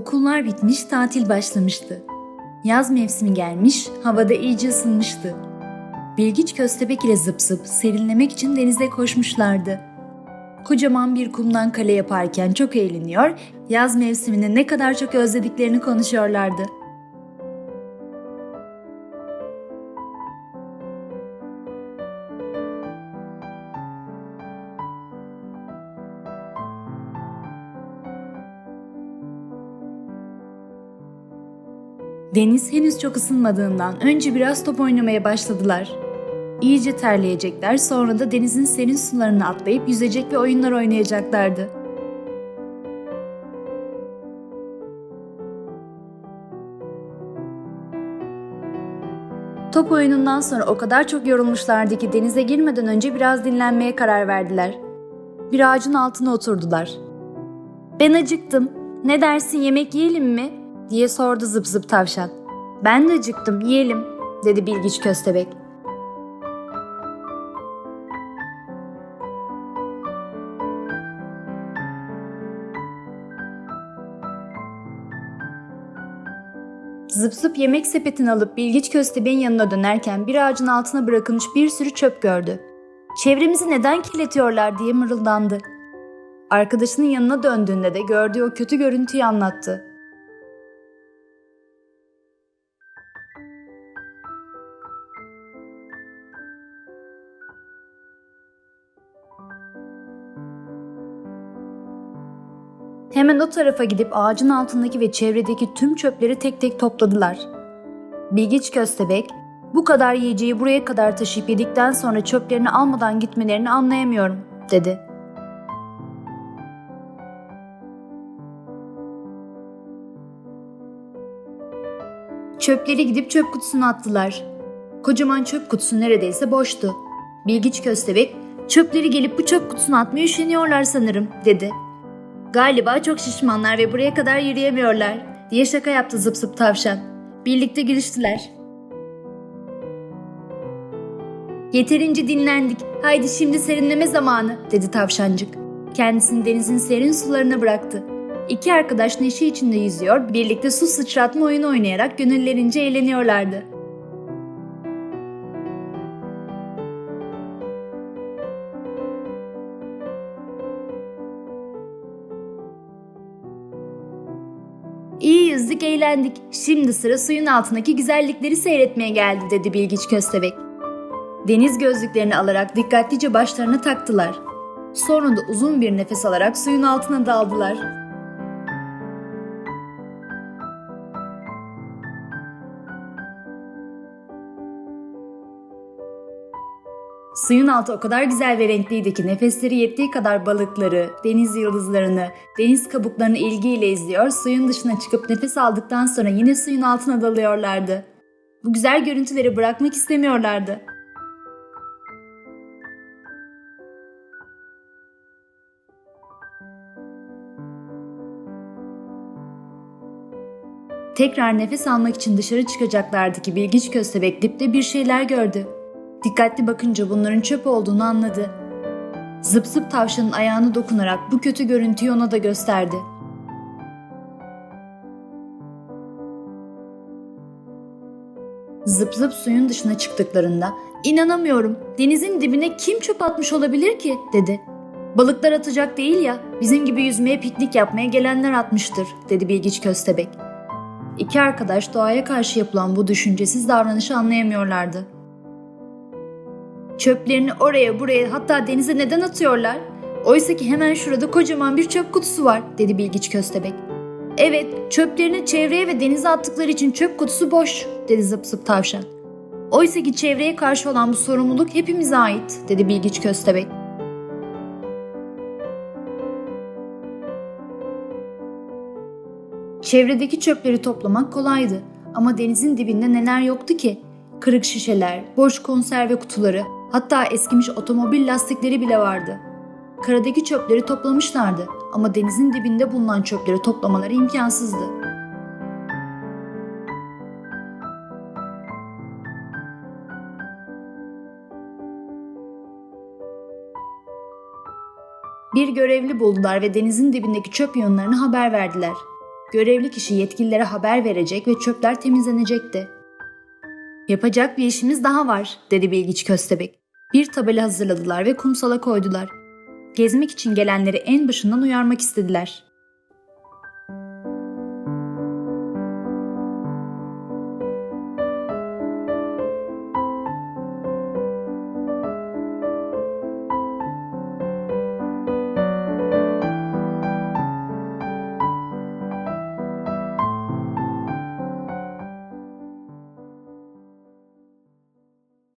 Okullar bitmiş, tatil başlamıştı. Yaz mevsimi gelmiş, havada iyice ısınmıştı. Bilgiç köstebek ile zıp zıp serinlemek için denize koşmuşlardı. Kocaman bir kumdan kale yaparken çok eğleniyor, yaz mevsimini ne kadar çok özlediklerini konuşuyorlardı. Deniz henüz çok ısınmadığından önce biraz top oynamaya başladılar. İyice terleyecekler sonra da denizin serin sularına atlayıp yüzecek ve oyunlar oynayacaklardı. Top oyunundan sonra o kadar çok yorulmuşlardı ki denize girmeden önce biraz dinlenmeye karar verdiler. Bir ağacın altına oturdular. Ben acıktım. Ne dersin yemek yiyelim mi? Diye sordu zıp zıp tavşan. Ben de acıktım yiyelim dedi bilgiç köstebek. Zıp zıp yemek sepetini alıp bilgiç köstebeğin yanına dönerken bir ağacın altına bırakılmış bir sürü çöp gördü. Çevremizi neden kirletiyorlar diye mırıldandı. Arkadaşının yanına döndüğünde de gördüğü o kötü görüntüyü anlattı. Hemen o tarafa gidip ağacın altındaki ve çevredeki tüm çöpleri tek tek topladılar. Bilgiç köstebek, bu kadar yiyeceği buraya kadar taşıyıp yedikten sonra çöplerini almadan gitmelerini anlayamıyorum, dedi. Çöpleri gidip çöp kutusuna attılar. Kocaman çöp kutusu neredeyse boştu. Bilgiç köstebek, çöpleri gelip bu çöp kutusuna atmaya üşeniyorlar sanırım, dedi. Galiba çok şişmanlar ve buraya kadar yürüyemiyorlar diye şaka yaptı zıp zıp tavşan. Birlikte gülüştüler. Yeterince dinlendik. Haydi şimdi serinleme zamanı dedi tavşancık. Kendisini denizin serin sularına bıraktı. İki arkadaş neşe içinde yüzüyor, birlikte su sıçratma oyunu oynayarak gönüllerince eğleniyorlardı. İyi yüzdük, eğlendik. Şimdi sıra suyun altındaki güzellikleri seyretmeye geldi dedi Bilgiç Köstebek. Deniz gözlüklerini alarak dikkatlice başlarına taktılar. Sonra da uzun bir nefes alarak suyun altına daldılar. Suyun altı o kadar güzel ve renkliydi ki nefesleri yettiği kadar balıkları, deniz yıldızlarını, deniz kabuklarını ilgiyle izliyor, suyun dışına çıkıp nefes aldıktan sonra yine suyun altına dalıyorlardı. Bu güzel görüntüleri bırakmak istemiyorlardı. Tekrar nefes almak için dışarı çıkacaklardı ki bilgiç köstebek dipte bir şeyler gördü. Dikkatli bakınca bunların çöp olduğunu anladı. Zıp zıp tavşanın ayağını dokunarak bu kötü görüntüyü ona da gösterdi. Zıp zıp suyun dışına çıktıklarında inanamıyorum denizin dibine kim çöp atmış olabilir ki dedi. Balıklar atacak değil ya bizim gibi yüzmeye piknik yapmaya gelenler atmıştır dedi bilgiç köstebek. İki arkadaş doğaya karşı yapılan bu düşüncesiz davranışı anlayamıyorlardı. Çöplerini oraya buraya hatta denize neden atıyorlar? Oysa ki hemen şurada kocaman bir çöp kutusu var dedi Bilgiç Köstebek. Evet çöplerini çevreye ve denize attıkları için çöp kutusu boş dedi zıp zıp tavşan. Oysa ki çevreye karşı olan bu sorumluluk hepimize ait dedi Bilgiç Köstebek. Çevredeki çöpleri toplamak kolaydı ama denizin dibinde neler yoktu ki? Kırık şişeler, boş konserve kutuları, hatta eskimiş otomobil lastikleri bile vardı. Karadaki çöpleri toplamışlardı ama denizin dibinde bulunan çöpleri toplamaları imkansızdı. Bir görevli buldular ve denizin dibindeki çöp yığınlarını haber verdiler. Görevli kişi yetkililere haber verecek ve çöpler temizlenecekti. Yapacak bir işimiz daha var, dedi Bilgiç Köstebek. Bir tabela hazırladılar ve kumsala koydular. Gezmek için gelenleri en başından uyarmak istediler.